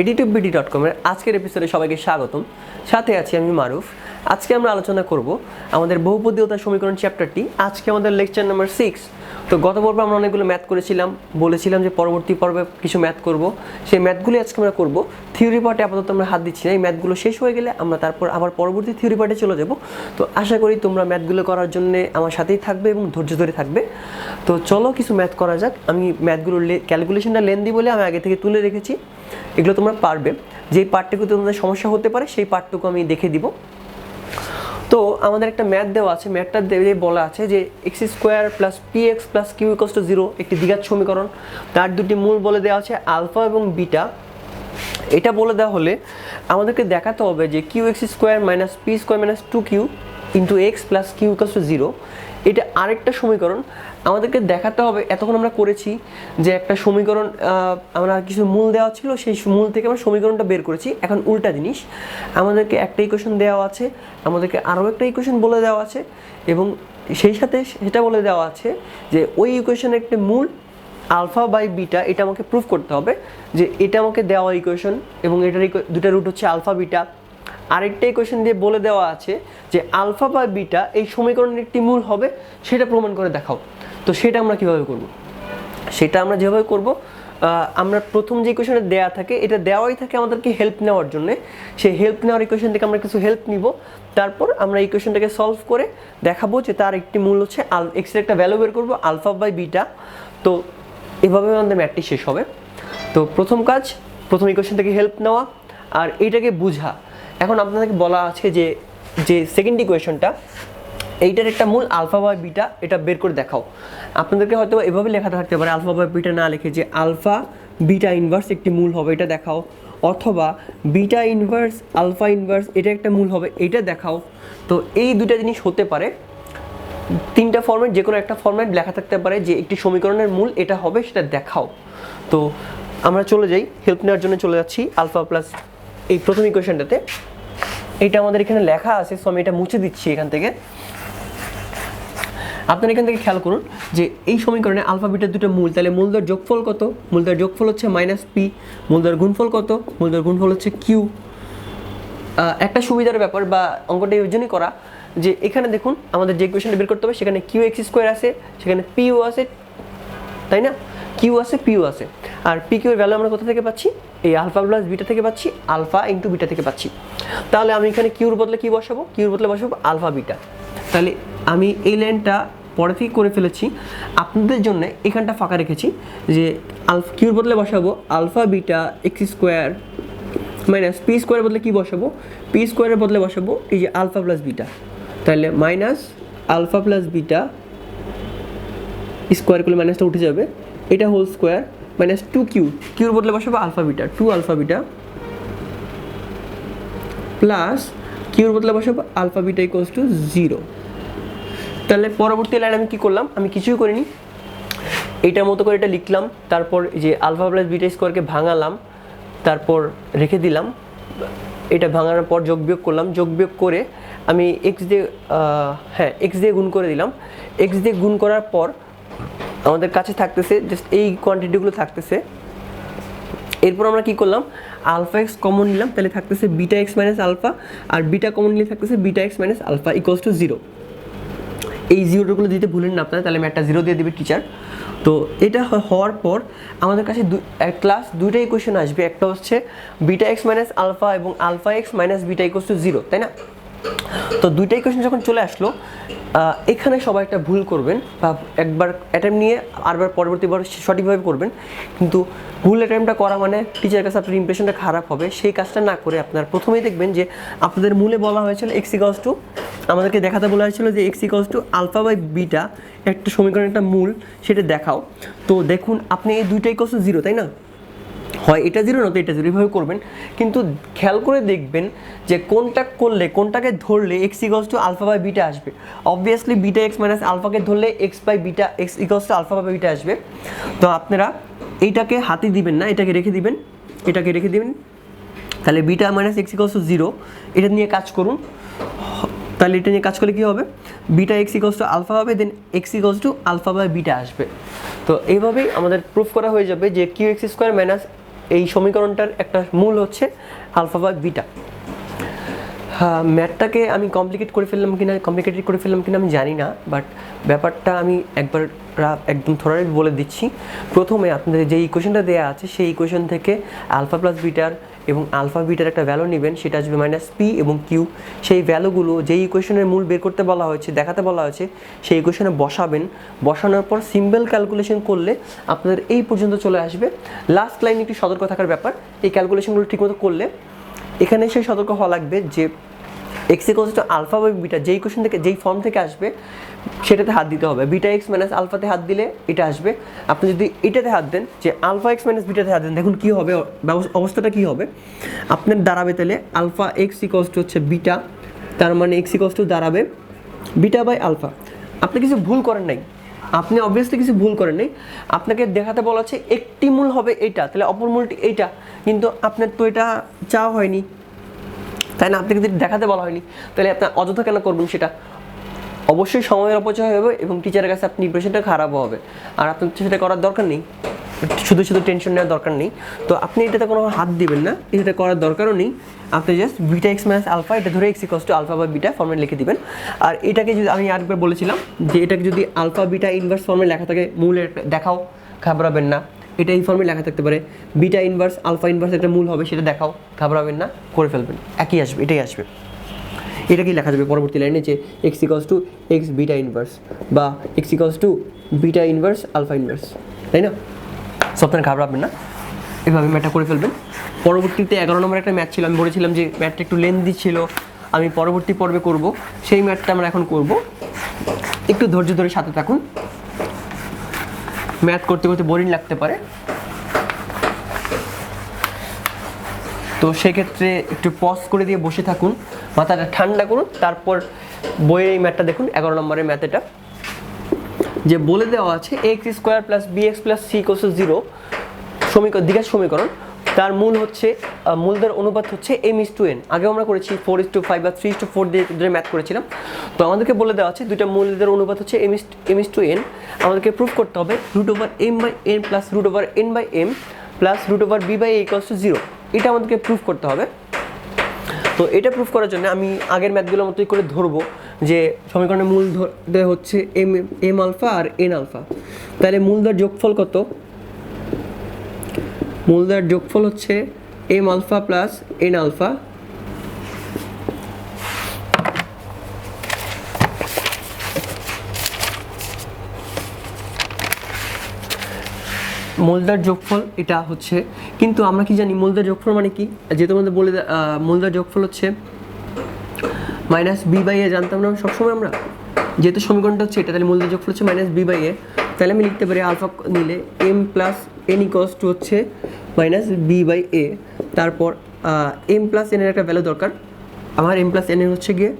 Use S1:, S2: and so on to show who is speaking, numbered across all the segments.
S1: Additive BD dot কমের আজকের এপিসোডে সবাইকে স্বাগতম। সাথে আছি আমি মারুফ। আজকে আমরা আলোচনা করব আমাদের বহুপদীয়তা সমীকরণ চ্যাপ্টারটি আজকে আমাদের লেকচার নাম্বার সিক্স তো গত পর্বে আমরা অনেকগুলো ম্যাথ করেছিলাম, বলেছিলাম যে পরবর্তী পর্বে কিছু ম্যাথ করব। সেই ম্যাথগুলি আজকে আমরা করব। থিওরি পার্টে আপাতত আমরা হাত দিচ্ছি না, এই ম্যাথগুলো শেষ হয়ে গেলে আমরা তারপর আবার পরবর্তী থিওরি পার্টে চলে যাব। তো আশা করি তোমরা ম্যাথগুলো করার জন্য আমার সাথেই থাকবে এবং ধৈর্য ধরে থাকবে। তো চলো কিছু ম্যাথ করা যাক। আমি ম্যাথগুলোর ক্যালকুলেশনটা লেন্দি বলে আমি আগে থেকে তুলে রেখেছি। এগুলো তোমরা পারবে। যেই পার্টটুকু তোমাদের সমস্যা হতে পারে, সেই পার্টটুকু আমি দেখে দিব। তো আমাদের একটা ম্যাথ দেওয়া আছে, ম্যাথটা দেবে বলা আছে যে x square plus p x plus q equals to zero একটি দ্বিঘাত সমীকরণ। তার দুটি মূল বলে দেওয়া আছে আলফা এবং বিটা এটা বলে দেওয়া হলে আমাদেরকে দেখাতে হবে যে q x square minus p square minus two q into x plus q equals to zero এটা আরেকটা সমীকরণ। আমাদেরকে দেখাতে হবে এতক্ষণ আমরা করেছি যে একটা সমীকরণ আমরা কিছু মূল দেওয়া ছিল, সেই মূল থেকে আমরা সমীকরণটা বের করেছি। এখন উল্টা জিনিস, আমাদেরকে একটা ইকুয়েশন দেওয়া আছে, আমাদেরকে আরও একটা ইকুয়েশন বলে দেওয়া আছে এবং সেই সাথে সেটা বলে দেওয়া আছে যে ওই ইকুয়েশনের একটা মূল আলফা বাই বিটা, এটা আমাকে প্রুফ করতে হবে যে এটা আমাকে দেওয়া ইকুয়েশন এবং এটার দুটা রুট হচ্ছে আলফা বিটা। আরেকটা ইকুয়েশন দিয়ে বলে দেওয়া আছে যে আলফা বা বিটা এই সমীকরণের একটি মূল হবে, সেটা প্রমাণ করে দেখাও। তো সেটা আমরা কীভাবে করব? সেটা আমরা যেভাবে করব আমরা প্রথম যে ইকুয়েশনে দেওয়া থাকে, এটা দেওয়াই থাকে আমাদেরকে হেল্প নেওয়ার জন্য। সেই হেল্প নেওয়ার ইকুয়েশন থেকে আমরা কিছু হেল্প নিব। তারপর আমরা ইকুয়েশনটাকে সলভ করে দেখাবো যে তার একটি মূল হচ্ছে আল এক্সের একটা ভ্যালু বের করব, আলফা বাই বিটা। তো এভাবে আমাদের ম্যাথটি শেষ হবে। তো প্রথম কাজ, প্রথম ইকুয়েশন থেকে হেল্প নেওয়া। আর এটাকে বুঝা। এখন আপনাদেরকে বলা আছে যে যে সেকেন্ড ইকুয়েশনটা এইটার একটা মূল আলফা বা বিটা এটা বের করে দেখাও। আপনাদেরকে হয়তো এভাবে লেখা থাকতে পারে আলফা বা বিটা না লিখে যে আলফা বিটা ইনভার্স একটি মূল হবে, এটা দেখাও। অথবা বিটা ইনভার্স আলফা ইনভার্স এটা একটা মূল হবে, এটা দেখাও। তো এই দুটা জিনিস হতে পারে। তিনটা ফর্মেট যে কোনো একটা ফর্মেট লেখা থাকতে পারে যে একটি সমীকরণের মূল এটা হবে, সেটা দেখাও। তো আমরা চলে যাই হেল্প নেওয়ার জন্য চলে যাচ্ছি আলফা প্লাস এই প্রথম ইকুয়েশনটাতে এটা আমাদের এখানে লেখা আছে সো আমি এটা মুছে দিচ্ছি এখান থেকে। আপনারা এখান থেকে খেয়াল করুন যে এই সমীকরণে আলফা বিটার দুটো মূল, তাহলে মূলদর যোগফল কত? মূলদর যোগফল হচ্ছে মাইনাস পি মূলদর গুণফল কত? মূলদর গুণফল হচ্ছে কিউ একটা সুবিধার ব্যাপার বা অঙ্কটা এই জন্যই করা যে এখানে দেখুন, আমাদের যে ইকুয়েশনটা বের করতে হবে, সেখানে কিউ এক্স স্কোয়ার আছে, সেখানে পিউ আছে, তাই না? কিউ আছে পিউ আছে। আর পি কিউ এর ভ্যালু আমরা কোথা থেকে পাচ্ছি? এই আলফা প্লাস বিটা থেকে পাচ্ছি আলফা ইন্টু বিটা থেকে পাচ্ছি। তাহলে আমি এখানে কিউর বদলে কি বসাবো? কিউর বদলে বসাবো আলফা বিটা তাহলে আমি এই লাইনটা পরে থেকে করে ফেলেছি। আপনাদের জন্য এখানটা ফাঁকা রেখেছি যে আলফা কিউর বদলে বসাবো alpha beta x square minus p স্কোয়ারের বদলে কি বসাবো? পি স্কোয়ারের বদলে বসাবো এই যে আলফা প্লাস বিটা তাহলে minus alpha plus beta square করলে মাইনাসটা উঠে যাবে। এটা whole square minus two q কিউর বদলে বসাবো alpha beta two alpha beta plus কিউর বদলে বসাবো আলফা বিটা টু জিরো তাহলে পরবর্তী লাইন আমি কি করলাম? আমি কিছুই করিনি। এইটার মতো করে এটা লিখলাম, তারপর যে আলফা প্লাস বিটা স্কোয়ারকে ভাঙালাম, তারপর রেখে দিলাম। এটা ভাঙানোর পর যোগ বিয়োগ করলাম। যোগ বিয়োগ করে আমি এক্স দিয়ে হ্যাঁ এক্স দিয়ে গুণ করে দিলাম। এক্স দিয়ে গুণ করার পর আমাদের কাছে থাকতেছে জাস্ট এই কোয়ান্টিটিগুলো থাকতেছে। এরপর আমরা কি করলাম? আলফা এক্স কমন নিলাম, তাহলে থাকতেছে বিটা এক্স মাইনাস আলফা আর বিটা কমন নিলে থাকতেছে beta x minus alpha equals to zero এই জিরোগুলো দিতে ভুলেন না আপনারা, তাহলে আমি একটা জিরো দিয়ে দেবে টিচার তো এটা হওয়ার পর আমাদের কাছে এক ক্লাস দুইটা ইকুয়েশন আসবে। একটা হচ্ছে বিটা এক্স মাইনাস আলফা এবং alpha x minus beta equals to zero তাই না? তো দুইটাই ইকুয়েশন যখন চলে আসলো এখানে সবাই একটা ভুল করবেন বা একবার অ্যাটেম্প নিয়ে আরবার পরবর্তীবার সঠিকভাবে করবেন। কিন্তু ভুল অ্যাটেম্পটা করা মানে টিচারের কাছে আপনার ইমপ্রেশনটা খারাপ হবে। সেই কাজটা না করে আপনার প্রথমেই দেখবেন যে আপনাদের মূলে বলা হয়েছিল এক্স ইকলস টু আমাদেরকে দেখাতে বলা হয়েছিল যে x equals to alpha by beta একটা সমীকরণের একটা মূল, সেটা দেখাও। তো দেখুন, আপনি এই দুইটা ইকলস টু জিরো তাই না? হয়, এটা জিরো নয়তো এটা জিরো এভাবে করবেন। কিন্তু খেয়াল করে দেখবেন যে কোনটা করলে, কোনটাকে ধরলে x equals to alpha by beta আসবে। অবভিয়াসলি বিটা এক্স মাইনাস আলফাকে ধরলে x by beta x equals to alpha by beta আসবে। তো আপনারা এইটাকে হাতে দিবেন না, এটাকে রেখে দিবেন, এটাকে রেখে দিবেন। তাহলে beta minus x equals to zero এটা নিয়ে কাজ করুন। তাহলে এটা নিয়ে কাজ করলে কী হবে? Beta x equals to alpha হবে then x equals to alpha by beta আসবে। তো এইভাবেই আমাদের প্রুফ করা হয়ে যাবে যে কিউ এক্স স্কোয়ার মাইনাস এই সমীকরণটার একটা মূল হচ্ছে আলফা বা বিটা। ম্যাথটাকে আমি কমপ্লিকেট করে ফেললাম কিনা কমপ্লিকেটেড করে ফেললাম কিনা আমি জানি না বাট ব্যাপারটা আমি একবার একদম থোড়াই বলে দিচ্ছি। প্রথমে আপনাদের যে ইকুয়েশনটা দেওয়া আছে, সেই ইকুয়েশন থেকে আলফা প্লাস বিটার এবং আলফা বিটার একটা ভ্যালু নেবেন, সেটা আসবে মাইনাস পি এবং কিউ সেই ভ্যালুগুলো যেই ইকুয়েশনের মূল বের করতে বলা হয়েছে, দেখাতে বলা হয়েছে, সেই ইকুয়েশনে বসাবেন। বসানোর পর সিম্বল ক্যালকুলেশন করলে আপনাদের এই পর্যন্ত চলে আসবে। লাস্ট লাইন একটি সতর্ক থাকার ব্যাপার, এই ক্যালকুলেশনগুলো ঠিকমতো করলে এখানে সেই সতর্ক হওয়া লাগবে যে x equals to alpha by beta যেই কোশ্চেন থেকে, যেই ফর্ম থেকে আসবে, সেটাতে হাত দিতে হবে। বিটা এক্স মাইনাস আলফাতে হাত দিলে এটা আসবে। আপনি যদি এটাতে হাত দেন, যে আলফা এক্স মাইনাস বিটাতে হাত দেন, দেখুন কী হবে অবস্থাটা কী হবে? আপনার দাঁড়াবে তাহলে আলফা এক্স ইকোয়ালস টু হচ্ছে বিটা তার মানে এক্স ইকোয়ালস টু দাঁড়াবে বিটা বাই আলফা আপনি কিছু ভুল করেন নাই। আপনি অবভিয়াসলি কিছু ভুল করেন নাই। আপনাকে দেখাতে বলা হচ্ছে একটি মূল হবে এটা, তাহলে অপর মূলটি এইটা কিন্তু আপনার তো এটা চাওয়া হয়নি। তাই না? আপনাকে যদি দেখাতে বলা হয়নি, তাহলে আপনি অযথা কেন করবেন সেটা? অবশ্যই সময়ের অপচয় হবে এবং টিচারের কাছে আপনি ইমপ্রেশনটা খারাপও হবে। আর আপনার সেটা করার দরকার নেই। শুধু শুধু টেনশন নেওয়ার দরকার নেই। তো আপনি এটাতে কোনো হাত দিবেন না এটা করার দরকারও নেই। আপনি just beta x minus alpha এটা ধরে এক্স ইকস টু আলফা বা বিটা ফর্মে লিখে দিবেন। আর এটাকে যদি আমি আরেকবার বলেছিলাম যে এটাকে যদি আলফা বিটা ইনভার্স ফর্মে লেখা থাকে মূলের দেখাও, ঘাবড়াবেন না। এটা এই ফর্মে লেখা থাকতে পারে। বিটা ইনভার্স আলফা ইনভার্স একটা মূল হবে, সেটা দেখাও, ঘাবড়াবেন না, করে ফেলবেন। একই আসবে, এটাই আসবে। এটা কি লেখা যাবে পরবর্তী লাইনে যে x equals to x beta inverse বা x equals to beta inverse alpha inverse তাই না? সো আপনারা ঘাবড়াবেন না। এভাবে ম্যাটটা করে ফেলবেন। পরবর্তীতে এগারো নম্বর একটা ম্যাথ ছিল, আমি বলেছিলাম যে ম্যাথটা একটু লেন্দি ছিল, আমি পরবর্তী পর্বে করব। সেই ম্যাথটা আমরা এখন করব। একটু ধৈর্য ধরে সাথে থাকুন। ম্যাথ করতে করতে বোরিং লাগতে পারে। তো সেক্ষেত্রে একটু পজ করে দিয়ে বসে থাকুন, মাথাটা ঠান্ডা করুন, তারপর বইয়ের এই ম্যাথটা দেখুন, এগারো নম্বরের ম্যাথ এটা। যে বলে দেওয়া আছে x square plus b x plus c কোসো zero সমীকরণ, দীঘার সমীকরণ তার মূল হচ্ছে মূলদের অনুপাত হচ্ছে এম ইস টু এন আগেও আমরা করেছি ফোর ইস টু ফাইভ বা থ্রি ইস টু ফোর দিয়ে ধরে ম্যাথ করেছিলাম। তো আমাদেরকে বলে দেওয়া আছে দুইটা মূলদের অনুপাত হচ্ছে m is m is to n আমাদেরকে প্রুফ করতে হবে root over m by n plus root over n by m plus root over b by a equals to zero এটা আমাদেরকে প্রুফ করতে হবে। তো এটা প্রুফ করার জন্য আমি আগের ম্যাথগুলোর মতোই করে ধরবো যে সমীকরণের মূল ধরতে হচ্ছে এম এম আলফা আর এন আলফা তাহলে মূলদার যোগফল কত? মূলদার যোগফল হচ্ছে m alpha plus n alpha মূলদার যোগফল এটা হচ্ছে, কিন্তু আমরা কি জানি মূলদার যোগফল মানে কি? যে তোমাদের বলে মূলদার যোগফল হচ্ছে মাইনাস বি বাই এ জানতাম না সবসময় আমরা? যেহেতু সমীকরণটা হচ্ছে এটা, তাহলে মূলদার যোগফল হচ্ছে মাইনাস বি বাই এ তাহলে আমি লিখতে পারি আলফা নিলে m plus n equals to হচ্ছে মাইনাস বি বাই এ তারপর এম প্লাস এনের একটা ভ্যালু দরকার। আমার এম প্লাস এন এর হচ্ছে গিয়ে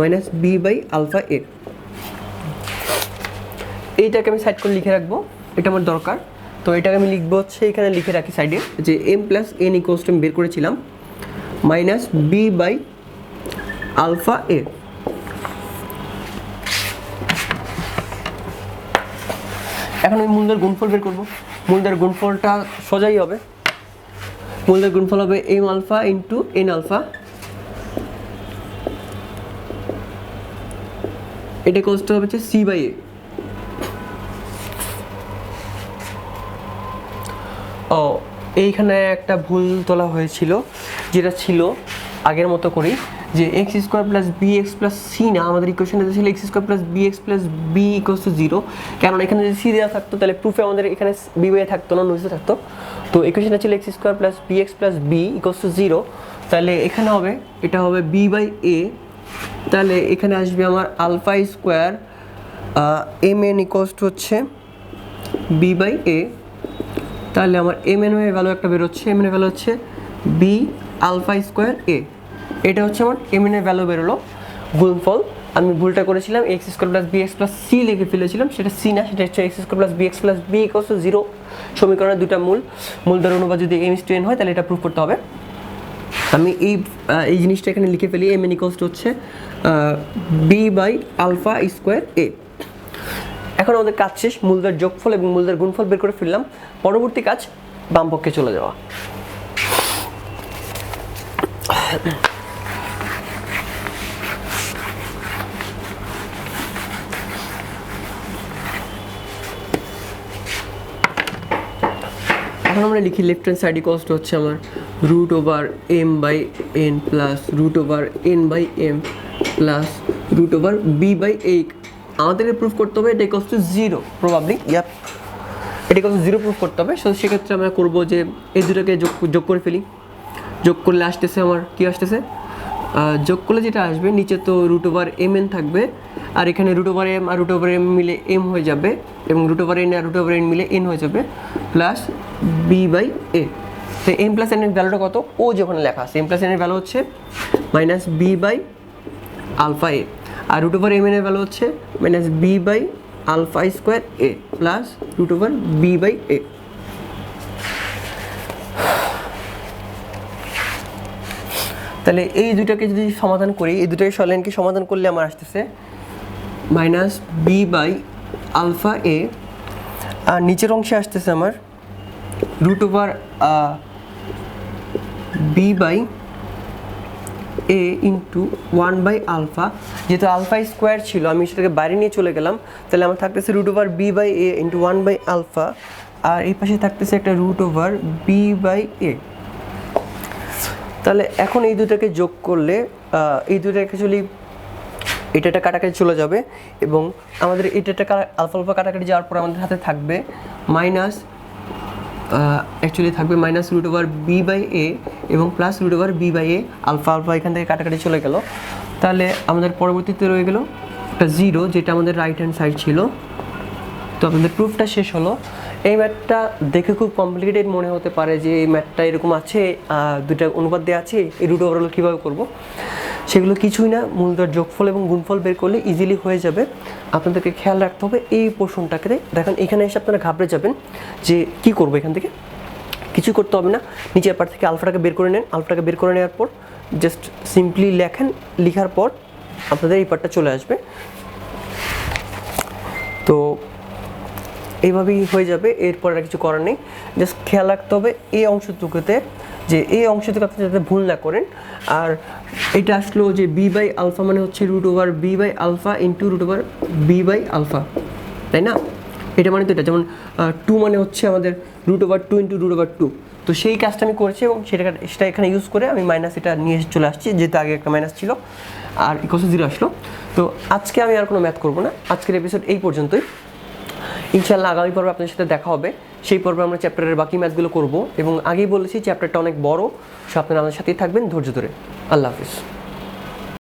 S1: minus b by alpha a এইটাকে আমি সাইড করে লিখে রাখব, এটা আমার দরকার। তো এটাকে আমি লিখব হচ্ছে, এখানে লিখে রাখি সাইডে যে এম প্লাস এন ইকোয়াস আমি বের করেছিলাম minus b by alpha a এখন আমি মূলদের গুণফল বের করব। মূলদের গুণফলটা সোজাই হবে। মূলদের গুণফল হবে m alpha into n alpha. এটা কোস্ট হবে হচ্ছে সি বাই এ। ও, এইখানে একটা ভুল তোলা হয়েছিল, যেটা ছিল আগের মতো করেই যে x square plus b x plus c না, আমাদের ইকুয়েশনে ছিল x square plus b x plus b equals to zero কারণ এখানে যদি সি দেওয়া থাকতো, তাহলে প্রুফে আমাদের এখানে বি বাই থাকতো না নইসে থাকতো। তো ইকুয়েশনে ছিল x square plus b x plus b equals to zero তাহলে এখানে হবে, এটা হবে বি বাই এ তাহলে এখানে আসবে আমার alpha square m n equals to হচ্ছে বি বাই এ তাহলে আমার এম এন ভ্যালু একটা বেরোচ্ছে এম এন ভ্যালু হচ্ছে বি আলফা স্কোয়ার এ এটা হচ্ছে আমার এম এন এর ভ্যালু বেরোলো গুণফল আমি ভুলটা করেছিলাম x square plus b x plus c লিখে ফেলেছিলাম, সেটা সি না, সেটা হচ্ছে x square plus b x plus b equals zero সমীকরণের দুটা মূল। মূলধর অনুপাত যদি এম টু এন হয়, তাহলে এটা প্রুভ করতে হবে। আমি এই এই জিনিসটা এখানে লিখে ফেলি এম এন ইকোয়াস হচ্ছে B by alpha square A এখন আমাদের কাজ শেষ মূলদের যোগফল এবং মূলদের গুণফল বের করে ফেললাম। পরবর্তী কাজ বাম পক্ষে চলে যাওয়া। এখন আমরা লিখি লেফট হ্যান্ড সাইড ইকোয়ালস হচ্ছে আমার root over M by N plus root over N by M plus root over B by A আমাদের প্রুফ করতে হবে এটা equals to zero probably yup এটা ইকোয়ালস জিরো প্রুফ করতে হবে। সো সেক্ষেত্রে আমরা করব যে এই দুটোকে যোগ যোগ করে ফেলি। যোগ করলে আসতেছে আমার, কি আসতেছে? যোগ করলে যেটা আসবে, নিচে তো রুট ওভার এম এন থাকবে। আর এখানে রুট ওভার এম আর রুট ওভার এম মিলে এম হয়ে যাবে এবং রুট ওভার এন আর রুট ওভার এন মিলে এন হয়ে যাবে প্লাস বি বাই এ তো এম প্লাস এন এর ভ্যালুটা কত? ও যখন লেখা আছে এম প্লাস এন এর ভ্যালু হচ্ছে minus B by alpha A R root over M N এর ভ্যালু হচ্ছে minus B by alpha square A plus root over B by A তাহলে এই দুটাকে যদি সমাধান করি, এই দুটাকে সলেনকে সমাধান করলে আমার আসতেছে minus B by alpha A আর নিচের অংশে আসতেছে আমার root over B by A into one by alpha যেহেতু আলফা স্কোয়ার ছিল, আমি সেটাকে বাইরে নিয়ে চলে গেলাম, তাহলে আমার থাকতেছে root over B by A into one by alpha আর এই পাশে থাকতেছে একটা root over B by A তাহলে এখন এই দুটাকে যোগ করলে এই দুটো অ্যাকচুয়ালি এটা একটা কাটাকাটি চলে যাবে এবং আমাদের এটা একটা আলফা আলফা কাটাকাটি যাওয়ার পর আমাদের হাতে থাকবে মাইনাস অ্যাকচুয়ালি থাকবে minus root over B by A এবং plus root over B by A alpha alpha এখান থেকে কাটাকাটি চলে গেল। তাহলে আমাদের পরবর্তীতে রয়ে গেল একটা জিরো যেটা আমাদের রাইট হ্যান্ড সাইড ছিল। তো আপনাদের প্রুফটা শেষ হলো। এই ম্যাথটা দেখে খুব কমপ্লিকেটেড মনে হতে পারে যে এই ম্যাথটা এরকম আছে দুটা অনুপাত দেওয়া আছে, এই রুট ওভারঅল কীভাবে করব? সেগুলো কিছুই না মূলত যোগফল এবং গুণফল বের করলে ইজিলি হয়ে যাবে। আপনাদেরকে খেয়াল রাখতে হবে, এই পোর্শনটাকে দেখেন, এখানে এসে আপনারা ঘাবড়ে যাবেন যে কি করব এখান থেকে। কিছু করতে হবে না, নিচের পার থেকে আলফাটাকে বের করে নেন। আলফাটাকে বের করে নেওয়ার পর জাস্ট সিম্পলি লেখেন, লেখার পর আপনাদের এই পার্টটা চলে আসবে। তো এইভাবেই হয়ে যাবে, এরপর আর কিছু করার নেই। জাস্ট খেয়াল রাখতে হবে, এই অংশটুকুতে যে এই অংশটুকু আপনি যাতে ভুল না করেন। আর এটা আসলো যে বি বাই আলফা মানে হচ্ছে root over B by alpha into root over B by alpha তাই না? এটা মানে তো এটা, যেমন টু মানে হচ্ছে আমাদের root over two into root over two তো সেই কাজটা আমি করেছি এবং সেটা সেটা এখানে ইউজ করে আমি মাইনাস এটা নিয়ে চলে আসছি, যেহেতু আগে একটা মাইনাস ছিল। আর ইকোস জিরো আসলো। তো আজকে আমি আর কোনো ম্যাথ করব না। আজকের এপিসোড এই পর্যন্তই। ইনশাল্লাহ আগামী পর্বে আপনার সাথে দেখা হবে। সেই পর্বে আমরা চ্যাপ্টারের বাকি ম্যাথগুলো করব এবং আগেই বলেছি চ্যাপ্টারটা অনেক বড়, সো আপনারা আমাদের সাথেই থাকবেন ধৈর্য ধরে। আল্লাহ হাফিজ।